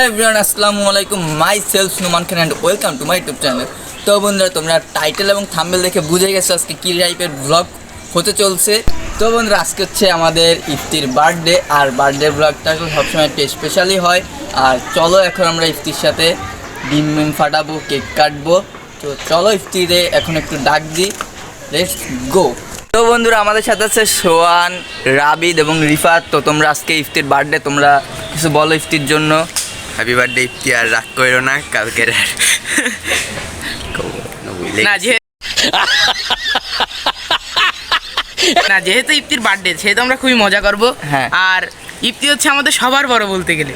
Hello everyone, আসসালামু আলাইকুম। Myself Numan Khan and welcome to my YouTube channel. তো বন্ধুরা, তোমরা টাইটেল এবং থাম্বেল দেখে বুঝে গেছো আজকে কী টাইপের ব্লগ হতে চলছে। তো বন্ধুরা, আজকে হচ্ছে আমাদের ইফতির বার্থডে আর বার্থডে ব্লগটা সবসময় একটু স্পেশালি হয়। আর চলো এখন আমরা ইফতির সাথে ডিম মিম ফাটাবো, কেক কাটবো। তো চলো ইফতিরে এখন একটু ডাক দিই। লেটস গো তো বন্ধুরা, আমাদের সাথে আছে সোয়ান, রাবিদ এবং রিফাত। তো তোমরা আজকে ইফতির বার্থডে তোমরা কিছু বলো ইফতির জন্য। হ্যাপি বার্থডে ইফতি আর রাগ করো না কালকের আর না যে না যেহেতু ইফতির বার্থডে সেহেতু আমরা খুবই মজা করব। হ্যাঁ। আর ইফতি হচ্ছে আমাদের সবার বড় বলতে গেলে।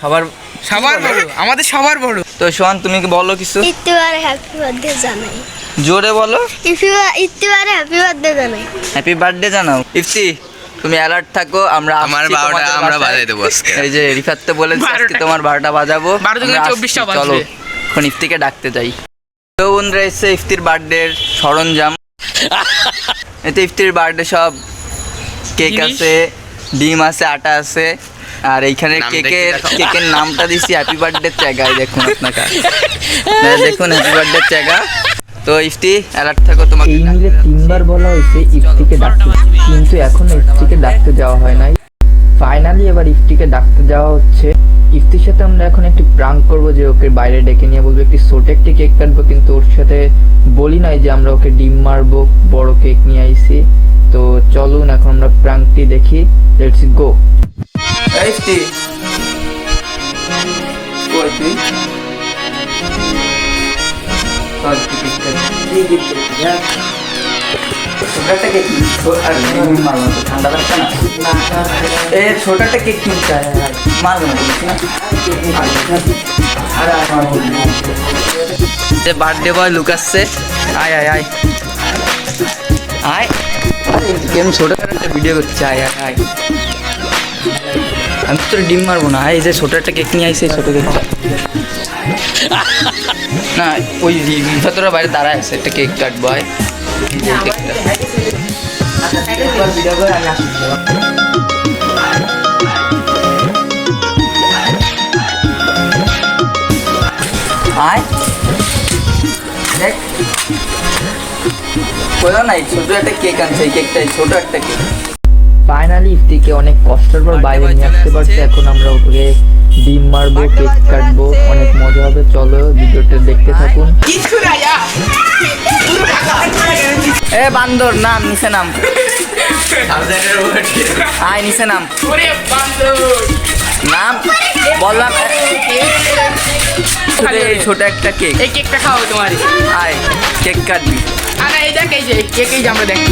সবার সবার বড় আমাদের সবার বড়। তো সোহান তুমি কি বলো কিছু? ইত্তিবারে হ্যাপি বার্থডে জানাই। জোরে বলো। ইফি- ইত্তিবারে হ্যাপি বার্থডে জানাই। হ্যাপি বার্থডে জানাও। ইফতি তুমি অ্যালার্ট থাকো আমরা আমার বারোটা আমরা বাজাই দেবো আজকে। এই যে রিফাত তো বলেছে আজকে তোমার বারোটা বাজাবো। বারো থেকে আমরা আসছি, চব্বিশটা চলো। এখন ইফতিকে ডাকতে যাই। তো বন্ধুরা এসছে ইফতির বার্থডে সরঞ্জাম। এতে ইফতির বার্থডে সব কেক আছে ডিম আছে আটা আছে। আর এইখানে কেকের কেকের নামটা দিছি হ্যাপি বার্থডে চ্যাগাই দেখুন আপনাকে দেখুন হ্যাপি বার্থডে চ্যাগা। তো ইফতি অ্যালার্ট থাকো তোমাকে এই মিলে তিনবার বলা হয়েছে ইফতিকে ডাকতে। কিন্তু এখনও ইফতিকে ডাকতে যাওয়া হয় নাই। ফাইনালি এবার ইফতিকে ডাকতে যাওয়া হচ্ছে। ইফতির সাথে আমরা এখন একটি প্রাঙ্ক করব যে ওকে বাইরে ডেকে নিয়ে বলব একটি ছোট একটি কেক কাটবো। কিন্তু ওর সাথে বলি নাই যে আমরা ওকে ডিম মারবো বড় কেক নিয়ে আইছি তো চলুন এখন আমরা প্রাঙ্কটি দেখি। Let's go Ifti. তুই কেক কেক তো, কেক কিনতে বার্থডে বয় লুকাচ্ছে আয় আয়। আয়। আয় কেমন ছোট একটা ভিডিও করছে আয় আয় আয়। আমি তোর ডিম মারবো না এই যে ছোট একটা কেক নিয়ে আইসে ছোট কেকটা না ওই ভিতরে বাইরে দাঁড়ায় আছে একটা কেক কাটবো আয়। কেকটা দেখ। ছোট একটা কেক আনছে ছোট একটা কেক ফাইনালি ইফতিকে অনেক কষ্টের পর বাইরে নিয়ে আসতে পারছি এখন আমরা ওকে ডিম মারবো কেক কাটবো অনেক মজা হবে। চলো ভিডিওটা দেখতে থাকুন। এ বান্দর নাম নিচে নাম। আয় নিচে নাম। নাম? বললাম ছোট একটা কেক। এই কেকটা খাও তোমার আয় কেক কাটবি। আরে এই দেখ এই যে কেক এই যে আমরা দেখি।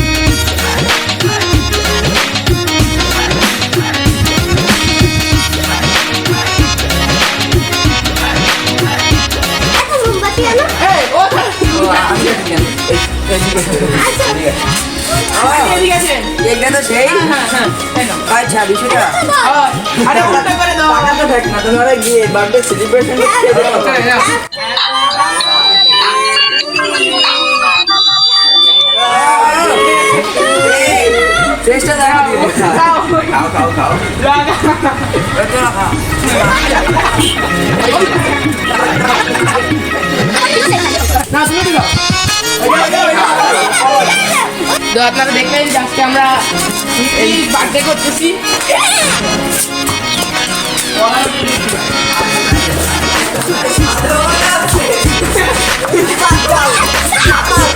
দাও টাকাটা দেখ না তোমরা গিয়ে বার্থডে সেলিব্রেশন হ্যাঁ, নাও। চেষ্টা দেখা দিও খাও খাও খাও না তুমি দিও তো আপনারা দেখলেন যে আজকে আমরা এই বার্থডে করতেছি She's throwing up. She's throwing up.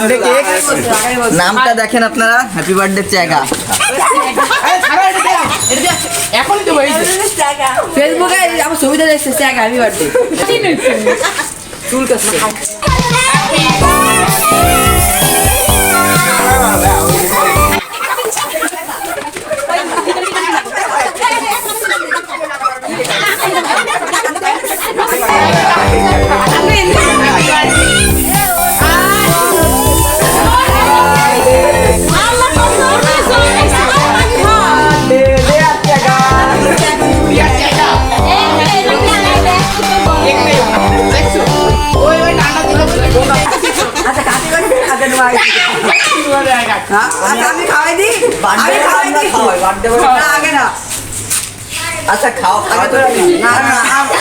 Birthday cake নামটা দেখেন আপনারা হ্যাপি বার্থডে দে এখনই তো ফেসবুকে আমার ছবিটা দেখছে স্যাক হ্যাপি বার্থডে চুল কাছে দেখছ আগে না আচ্ছা খাও আগে তো না না আম-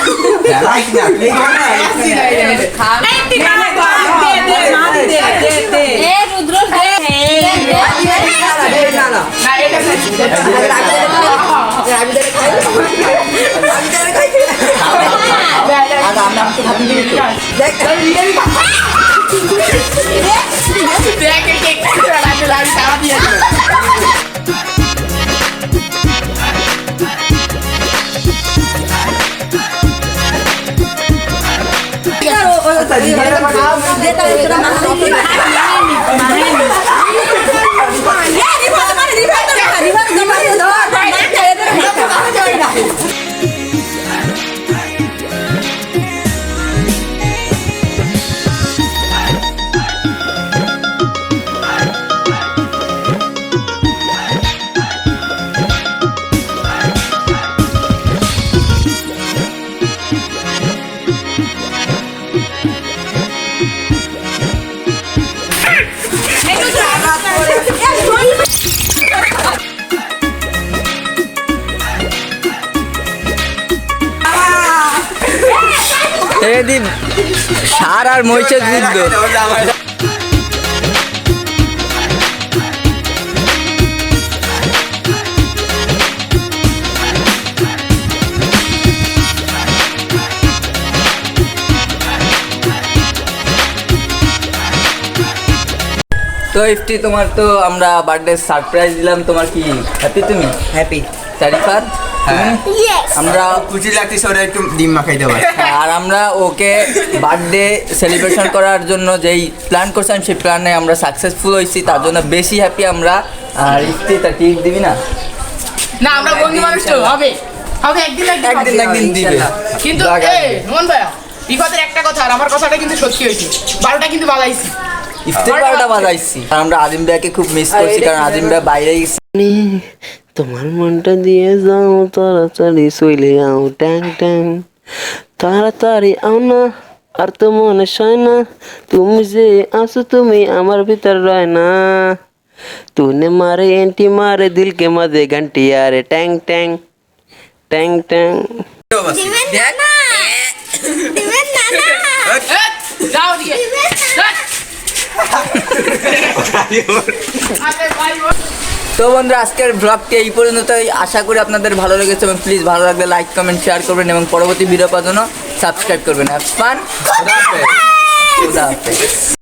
না না না এটা দেখছি আমি তাহলে খাই আমি তাহলে খাই আর আমরা তো ভাবি দিই তো দেখ দেখ এই কেক রাতে আমি তারা দিয়ে দিলাম এদি সার আর মহিষের যুদ্ধ তো। ইফটি তোমার তো আমরা বার্থডে সারপ্রাইজ দিলাম। তোমার কি হ্যাপি তুমি? হ্যাপি চারিফাত হ্যাঁ। আমরা কুচি ওরা একটু ডিম মাখাই আর আমরা ওকে বার্থডে সেলিব্রেশন করার জন্য যেই প্ল্যান করছিলাম সেই প্ল্যানে আমরা সাকসেসফুল হয়েছি। তার জন্য বেশি হ্যাপি আমরা। আর ইফতি তা ঠিক দিবি না? না আমরা বন্ধু মানুষ তো হবে। হবে একদিন একদিন একদিন দিবে। কিন্তু মোহন ভাইয়া বিপদের একটা কথা আর আমার কথাটা কিন্তু সত্যি হয়েছে। বারোটা কিন্তু বালাইছি ইফতির বারোটা বাজাইছি। আমরা আজিম ভাইকে খুব মিস করছি কারণ আজিম ভাই বাইরে গেছে। তোমার মনটা দিয়ে যাও তাড়াতাড়ি চলে আও ট্যাং ট্যাং তাড়াতাড়ি আও না আর তো মনে সয় না তুমি যে আসো তুমি আমার ভিতর রয় না तूने मारे एंटी मारे दिल के मधे घंटी यारे टैंग टैंग टैंग टैंग দিবেন তো বন্ধুরা আজকের ব্লগটি এই পর্যন্তই। আশা করি আপনাদের ভালো লেগেছে এবং প্লিজ ভালো লাগলে লাইক কমেন্ট শেয়ার করবেন এবং পরবর্তী ভিডিও পাওয়ার জন্য সাবস্ক্রাইব করবেন। ফান খুদা হাফেজ।